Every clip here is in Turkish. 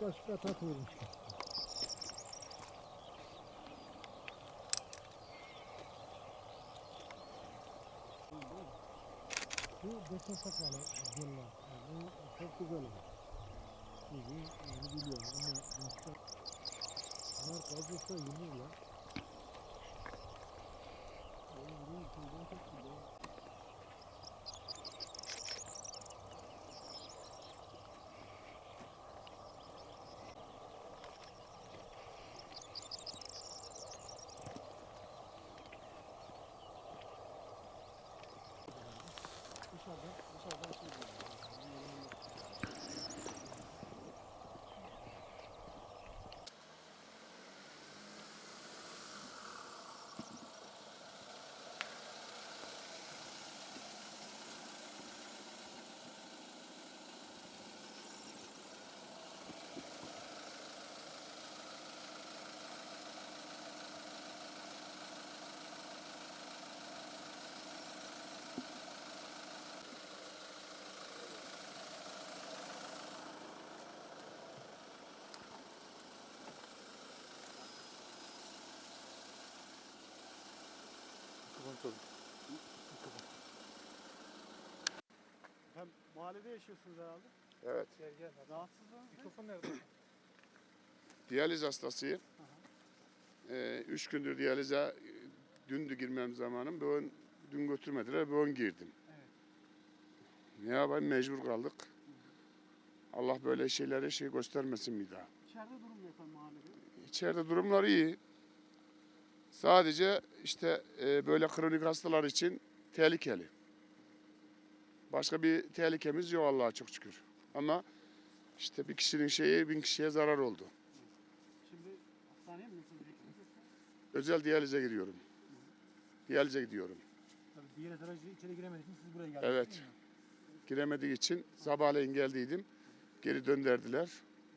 kaşık at atıyorum. Bu besin sakalı. Yani bu çok güzel olur. Bunu, biliyorum ama başka bunlar fazlası yenir Dışarıdan, dışarıdan şey diyorum. Hem mahallede yaşıyorsunuz herhalde. Evet. Gel gel. Rahatsızlığınız? Mikrofon nerede? Diyaliz hastasıyım. Ee, üç gündür diyalize e, dündü girmem zamanım. Bugün dün götürmediler. Bugün girdim. Evet. Ne yapayım mecbur kaldık. Allah böyle şeylere şey göstermesin bir daha. İçeride durum ne efendim mahallede? İçeride durumlar iyi. Sadece işte e, böyle kronik hastalar için tehlikeli. Başka bir tehlikemiz yok Allah'a çok şükür. Ama işte bir kişinin şeyi bin kişiye zarar oldu. Şimdi hastaneye mi gideceksiniz? Özel diyalize gidiyorum. Diyalize gidiyorum. Tabii diğer aracı içeri giremediği için siz buraya geldiniz. Evet. Giremediği için sabahleyin geldiydim. Geri dönderdiler.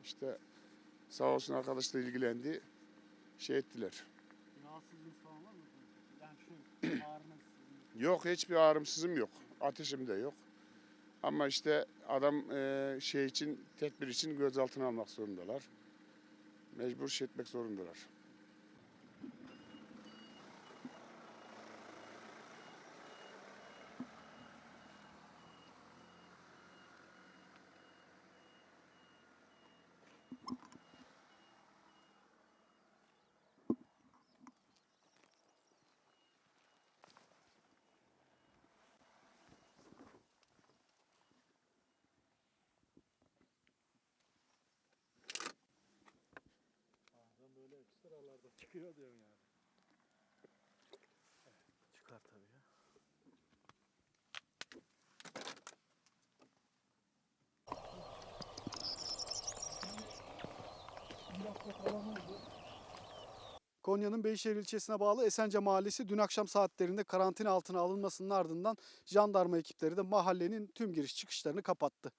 İşte sağ olsun arkadaşla ilgilendi. Şey ettiler. Rahatsızlığınız falan var mı? Yani şu ağrınız. Yok hiçbir ağrımsızım yok. Ateşim de yok. Ama işte adam e, şey için tedbir için gözaltına almak zorundalar. Mecbur şey etmek zorundalar. Çıkıyor diyorum yani. Çıkar tabii ya. Konya'nın Beyşehir ilçesine bağlı Esence Mahallesi dün akşam saatlerinde karantina altına alınmasının ardından jandarma ekipleri de mahallenin tüm giriş çıkışlarını kapattı.